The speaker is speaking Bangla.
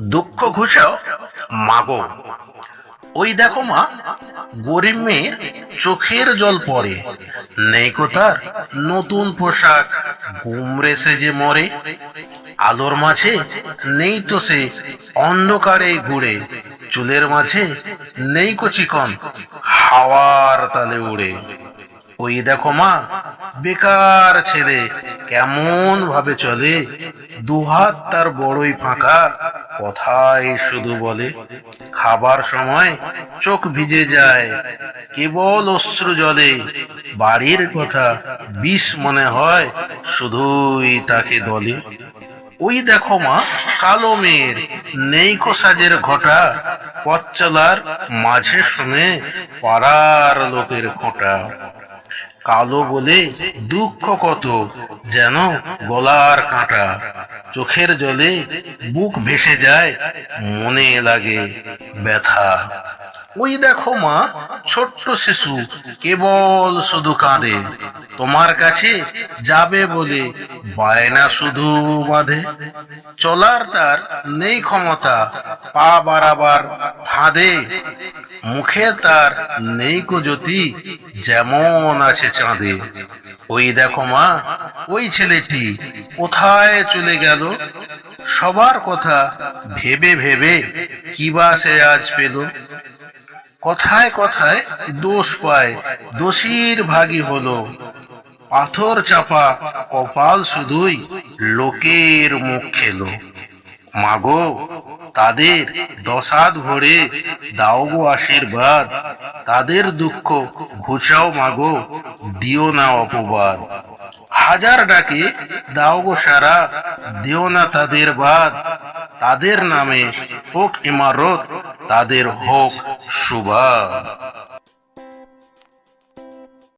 দুঃখ ঘুষাও মাগো। ওই দেখো মা, গরিব মেয়ের চোখের জল পড়ে। নেই কোথার নতুন পোশাক। গুমরে সে যে মরে, আলোর মাঝে নেই তো সে অন্ধকারে ঘুরে। চুলের মাঝে নেই কচিকন হাওয়ার তালে উড়ে। ওই দেখো মা, বেকার ছেলে কেমন ভাবে চলে। দুহাত তার বড়ই ফাঁকা। কথাই শুধু বলে, খাবার সময় চোখ ভিজে যায়, কেবল অশ্রু জলে বাড়ির কথা বিষ মনে হয়, শুধুই তাকে দলে। ওই দেখো মা, কালো মেয়ের নেই সাজের ঘটা, পথ চলার মাঝে শুনে পাড়ার লোকের খোঁটা। কালো বলে দুঃখ কত যেন গলার কাঁটা। চোখের জলে বুক ভেসে যায়, মনে লাগে ব্যথা। ওই দেখো মা, ছোট্ট শিশু, কেবল শুধু কাঁদে। তোমার কাছে যাবে বলে বায়না শুধু বাঁধে। চলার তার নেই ক্ষমতা, পা বাড়াবার ফাঁদে। মুখে তার নেই কো জ্যোতি যেমন আছে চাঁদে। ওই দেখো মা ওই ছেলেটি কোথায় চলে গেল? সবার কথা ভেবে ভেবে কি বা সে আজ পেল? কথায় কথায় দোষ পায়, দোষীর ভাগী হলো। পাথর চাপা কপাল শুধুই লোকের মুখ খেলো। মাগো, তাদের দশাদ ভরে দাও গো আশীর্বাদ। তাদের দুঃখ ঘুচাও মাগো, দিও না অপবাদ। হাজার ডাকে দাও গো সারা, দিও না তাদের বাদ। তাদের নামে হোক ইমারত, তাদের হোক সুবাদ।